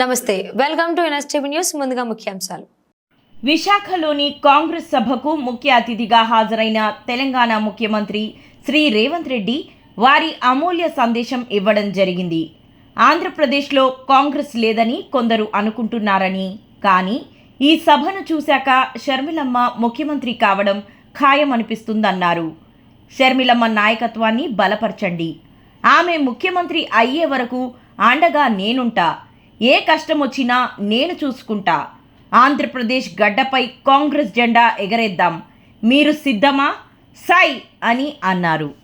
నమస్తే welcome to NSTV news ముందుగా ముఖ్యాంశాలు. విశాఖలోని కాంగ్రెస్ సభకు ముఖ్య అతిథిగా హాజరైన తెలంగాణ ముఖ్యమంత్రి శ్రీ రేవంత్ రెడ్డి వారి అమూల్య సందేశం ఇవ్వడం జరిగింది. ఆంధ్రప్రదేశ్లో కాంగ్రెస్ లేదని కొందరు అనుకుంటున్నారని కానీ ఈ సభను చూశాక షర్మిలమ్మ ముఖ్యమంత్రి కావడం ఖాయమనిపిస్తుందన్నారు. షర్మిలమ్మ నాయకత్వాన్ని బలపరచండి. ఆమె ముఖ్యమంత్రి అయ్యే వరకు అండగా నేనుంటా. ఏ కష్టం వచ్చినా నేను చూసుకుంటా. ఆంధ్రప్రదేశ్ గడ్డపై కాంగ్రెస్ జెండా ఎగరేద్దాం. మీరు సిద్ధమా? సై అని అన్నారు.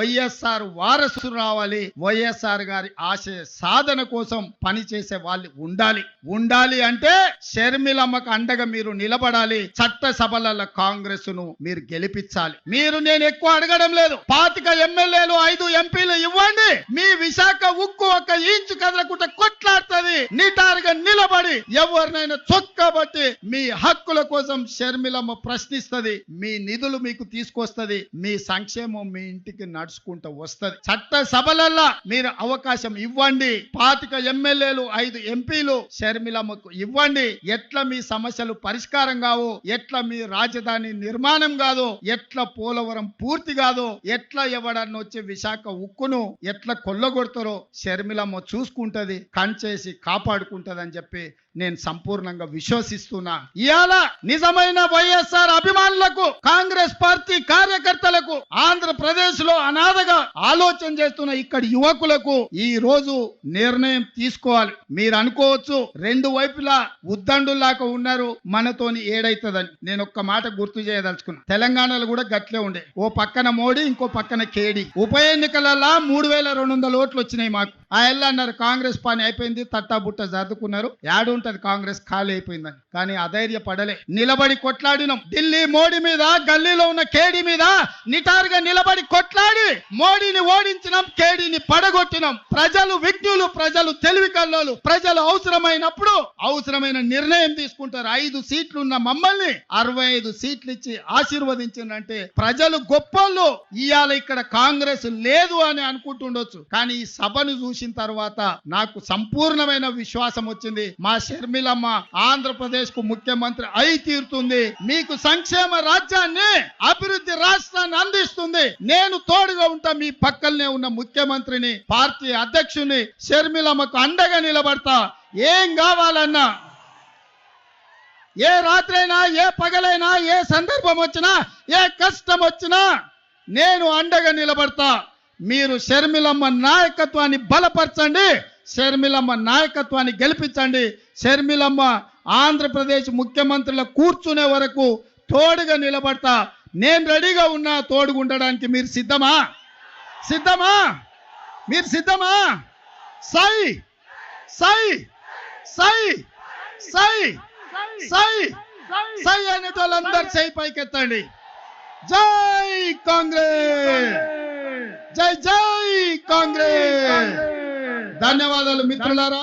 వైఎస్ఆర్ వారసులు రావాలి. వైఎస్ఆర్ గారి ఆశయ సాధన కోసం పనిచేసే వాళ్ళు ఉండాలి. ఉండాలి అంటే షర్మిలమ్మకు అండగా మీరు నిలబడాలి. చట్ట సభలలో కాంగ్రెస్ను మీరు గెలిపించాలి. మీరు నేను ఎక్కువ అడగడం లేదు. పాతిక ఎమ్మెల్యేలు ఐదు ఎంపీలు ఇవ్వండి. మీ విశాఖ ఉక్కు ఒక ఇంచు కదలకుండా కొట్లాడుతుంది. నిటారుగా నిలబడి ఎవరినైనా చొక్కబట్టి మీ హక్కుల కోసం షర్మిలమ్మ ప్రశ్నిస్తది. మీ నిధులు మీకు తీసుకొస్తది. మీ సంక్షేమం మీ ఇంటికి నడుచుకుంటూ వస్తది. చట్ట సభలల్లా మీరు అవకాశం ఇవ్వండి. పాతిక ఎమ్మెల్యేలు ఐదు ఎంపీలు షర్మిలమ్మకు ఇవ్వండి. ఎట్లా మీ సమస్యలు పరిష్కారం కావు? ఎట్లా మీ రాజధాని నిర్మాణం కాదు? ఎట్లా పోలవరం పూర్తి కాదు? ఎట్లా ఎవడన్నా విశాఖ ఉక్కును ఎట్లా కొల్లగొడతారో షర్మిలమ్మ చూసుకుంటది కంచేసి కాపాడుకుంటుంది అని చెప్పి నేను సంపూర్ణంగా విశ్వసిస్తున్నా. ఇవాళ నిజమైన వైఎస్ఆర్ అభిమానులకు కాంగ్రెస్ పార్టీ కార్యకర్తలకు ఆంధ్రప్రదేశ్లో అనాథగా ఆలోచన చేస్తున్న ఇక్కడ యువకులకు ఈ రోజు నిర్ణయం తీసుకోవాలి. మీరు అనుకోవచ్చు రెండు వైపులా ఉద్దండులాగా ఉన్నారు మనతోని ఏడైతుందని. నేను ఒక్క మాట గుర్తు చేయదలుచుకున్నా. తెలంగాణలో కూడా గట్లే ఉండే. ఓ పక్కన మోడీ ఇంకో పక్కన కేడి. ఉప ఎన్నికలలో మూడు వేల రెండు వందల ఓట్లు వచ్చినాయి మాకు. ఆ ఎల్ల అన్నారు కాంగ్రెస్ పని అయిపోయింది తట్టాబుట్ట జరుపుకున్నారు ఏడుంటది కాంగ్రెస్ ఖాళీ అయిపోయిందని. కానీ అధైర్య పడలే నిలబడి కొట్లాడినాం. ఢిల్లీ మోడీ మీద గల్లీలో ఉన్న కేడీ మీద నిటారుగా నిలబడి కొట్లాడి మోడీని ఓడించినాం కేడీని పడగొట్టినాం. ప్రజలు విజ్ఞులు ప్రజలు తెలివి కల్లోలు ప్రజలు అవసరమైనప్పుడు అవసరమైన నిర్ణయం తీసుకుంటారు. ఐదు సీట్లు ఉన్న మమ్మల్ని అరవై ఐదు సీట్లు ఇచ్చి ఆశీర్వదించిందంటే ప్రజలు గొప్పోళ్ళు. ఇవాళ ఇక్కడ కాంగ్రెస్ లేదు అని అనుకుంటుండొచ్చు. కానీ ఈ సభను చూసి చూసిన తర్వాత నాకు సంపూర్ణమైన విశ్వాసం వచ్చింది. మా షర్మిలమ్మ ఆంధ్రప్రదేశ్కు ముఖ్యమంత్రి అయి తీరుతుంది. మీకు సంక్షేమ రాజ్యాన్ని అభివృద్ధి రాష్ట్రాన్ని అందిస్తుంది. నేను తోడుగా ఉంటా మీ పక్కనే ఉన్న ముఖ్యమంత్రిని పార్టీ అధ్యక్షుని షర్మిలమ్మకు అండగా నిలబడతా. ఏం కావాలన్నా ఏ రాత్రైనా ఏ పగలైనా ఏ సందర్భం వచ్చినా ఏ కష్టం వచ్చినా నేను అండగా నిలబడతా. మీరు షర్మిలమ్మ నాయకత్వాన్ని బలపరచండి షర్మిలమ్మ నాయకత్వాన్ని గెలిపించండి. షర్మిలమ్మ ఆంధ్రప్రదేశ్ ముఖ్యమంత్రుల కూర్చునే వరకు తోడుగా నిలబడతా. నేను రెడీగా ఉన్నా తోడుగా ఉండడానికి మీరు సిద్ధమా? సిద్ధమా? మీరు సిద్ధమా? సై! సై! సై! సై! సై! సై అనే వాళ్ళందరూ సై పైకెత్తండి. జై కాంగ్రెస్! జై జై కాంగ్రెస్. ధన్యవాదాలు మిత్రులారా.